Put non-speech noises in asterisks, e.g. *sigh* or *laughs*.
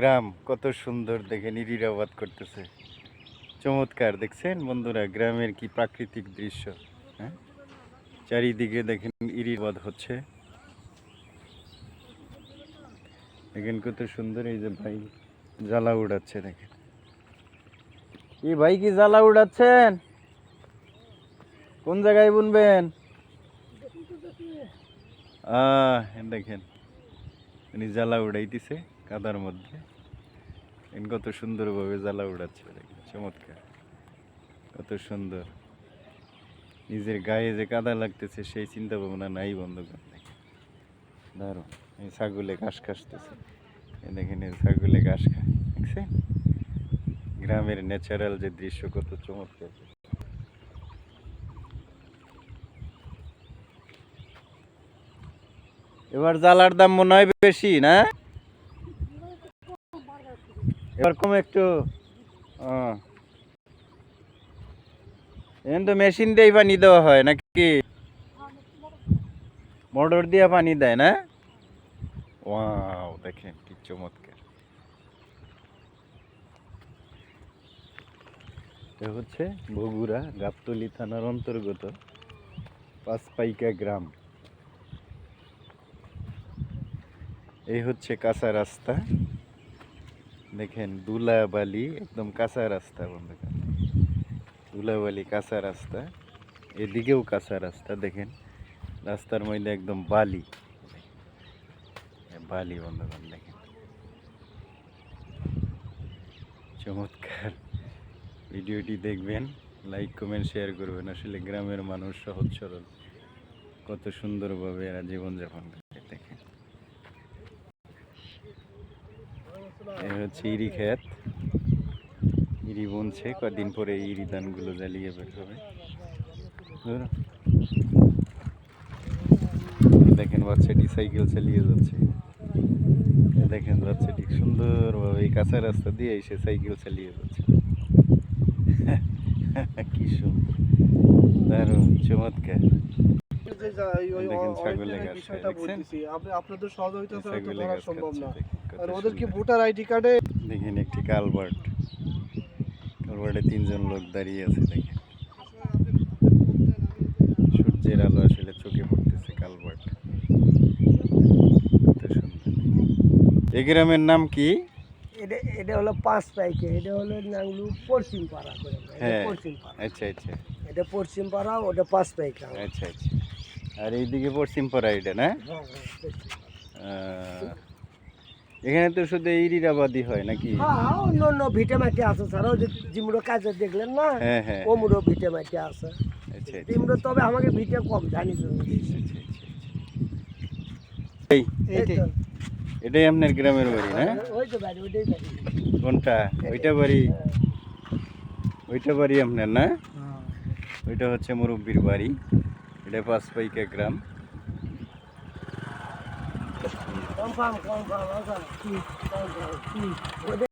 গ্রাম কত সুন্দর দেখেন ইরিরাবাদ করতেছে। চমৎকার দেখছেন বন্ধুরা, গ্রামের কি প্রাকৃতিক দৃশ্য হ্যাঁ? চারিদিকে দেখেন ইরিবাদ হচ্ছে। দেখেন কত সুন্দর এই যে ভাই জ্বালা উড়াচ্ছে, দেখেন। কি ভাই কি জ্বালা উড়াচ্ছেন? কোন জায়গায় বুনবেন? দেখেন, উনি জ্বালা উড়াইতেছে। কাদার মধ্যে। কত সুন্দরভাবে জ্বালা উড়াচ্ছে চমৎকার। কত সুন্দর। নিজের গায়ে যে কাদা লাগতেছে, সেই চিন্তা ভাবনা নাই বন্ধুগণ। দেখেন দারুণ। এই ছাগলে ঘাস খাসতেছে। দেখেন, এই ছাগলে ঘাস খায় গ্রামের ন্যাচারাল যে দৃশ্য, কত চমৎকার। এবার জ্বালার দাম মনে হয় বেশি, না? এবার কম একটু। এখন তো মেশিন দিয়েই পানি দেওয়া হয়, নাকি? মোটর দিয়ে পানি দেয় না? ওয়াও, দেখেন কি চমৎকার। এটা হচ্ছে বগুড়া গাবতলি থানার অন্তর্গত পাঁচপাইকা গ্রাম। এই হচ্ছে কাঁচা রাস্তা। দেখেন দুলাবালি একদম কাঁচা রাস্তা বন্ধুগণ দুলাবালি কাঁচা রাস্তা, এদিকেও কাঁচা রাস্তা, দেখেন। রাস্তার মধ্যে একদম বালি। বালি বন্ধুগণ দেখেন। চমৎকার ভিডিওটি দেখবেন, লাইক, কমেন্ট, শেয়ার করবেন। আসলে গ্রামের মানুষ সহজ সরল। কত সুন্দরভাবে এরা জীবনযাপন করে, দেখেন এই হচ্ছে ইরি ক্ষেত। ইরি বুনছে পরে এই ইরি ধানগুলো জ্বালিয়ে বের হবে। দেখেন বাচ্চাটি সাইকেল চালিয়ে যাচ্ছে। দেখেন বাচ্চাটি সুন্দরভাবে এই কাঁচা রাস্তা দিয়ে এসে সাইকেল চালিয়ে যাচ্ছে। *laughs* কি সুন্দর। দারুণ, চমৎকার। যে বিষয়টা বলতেছি। আপনি- আপনাদের সহযোগিতা ছাড়া তো ধরা সম্ভব না। আর ওদের কি ভোটার আইডি কার্ডে দেখেন একটি কালভার্ট। কালভার্টে তিনজন লোক দাঁড়িয়ে আছে দেখেন। সূর্যের আলো আসলে চোখে পড়তেছে কালভার্ট। এই গ্রামের নাম কি? এটা এটা হলো পাঁচ পাইকে এটা হলো নাংলু পশ্চিম পাড়া করে হ্যাঁ। পশ্চিম পাড়া আচ্ছা আচ্ছা। এটা পশ্চিম পাড়া ওটা পাঁচ পাইকা আচ্ছা আচ্ছা। আর এইদিকে পশ্চিম পাড়া এটা না? হ্যাঁ, হ্যাঁ, এখানে তো শুধু ইরিরাবাদি হয় নাকি? হ্যাঁ অন্য অন্য ভিটে মাটি আছে স্যার ওই যে জিমুড়ো কাজে দেখলেন না? হ্যাঁ হ্যাঁ। ও মুড়ো ভিটে মাটি আছে। আচ্ছা আচ্ছা। জিমুড়ো তবে আমাকে ভিটে কম জানি তো আচ্ছা, আচ্ছা। এই এই এটাই আপনার গ্রামের বাড়ি না? ওই তো বাড়ি ওইটাই বাড়ি। কোনটা? ওইটা বাড়ি? ওইটা বাড়ি আপনার না। ওইটা হচ্ছে মুরব্বির বাড়ি। এটা পাঁচপাইকা গ্রাম কনফার্ম কনফার্ম কনফার্ম